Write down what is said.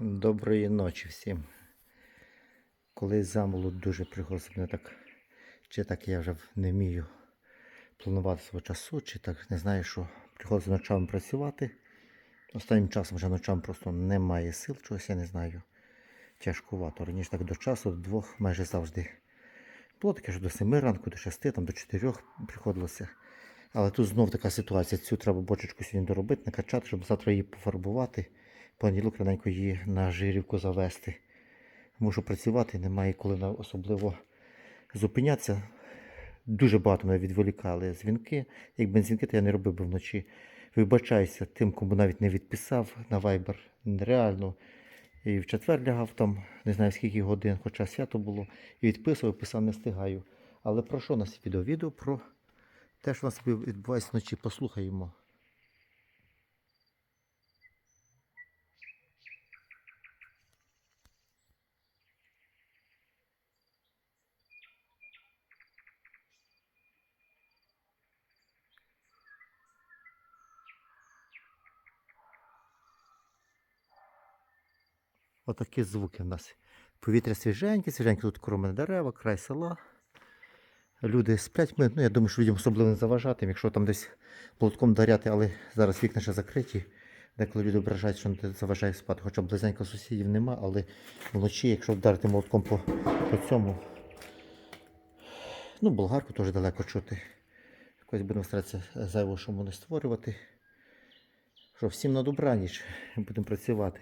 Доброї ночі всім. Колись замолу дуже приголосно мене так, чи так я вже не вмію планувати свого часу, чи так не знаю, що приходиться ночами працювати. Останнім часом вже ночами просто немає сил, чогось я не знаю. Тяжкувато. Раніше так до часу, до двох майже завжди. Було таке, що до 7 ранку, до 6, там, до 4 приходилося. Але тут знов така ситуація. Цю треба бочечку сьогодні доробити, накачати, щоб завтра її пофарбувати. Понеділок раненько її на жирівку завести. Мушу працювати, немає коли особливо зупинятися. Дуже багато мене відволікали дзвінки. Якби не дзвінки, то я не робив би вночі. Вибачаюся тим, кому навіть не відписав на Viber. Нереально. І в четвер лягав там, не знаю скільки годин, хоча свято було, і відписував, писав, не встигаю. Але про що у нас відео? Відео про те, що у нас відбувається вночі, послухаємо. Отакі звуки в нас. Повітря свіженьке, свіженьке тут кроме дерева, край села. Люди сплять. Ми, ну, я думаю, що людям особливо не заважати, якщо там десь плотком даряти, але зараз вікна ще закриті. Деколи люди ображають, що не заважає спати. Хоча близенько сусідів нема, але вночі, якщо вдарити молотком по, по цьому. Ну, болгарку теж далеко чути. Якось будемо старатися зайвого шуму не створювати. Що всім на добраніч, будемо працювати.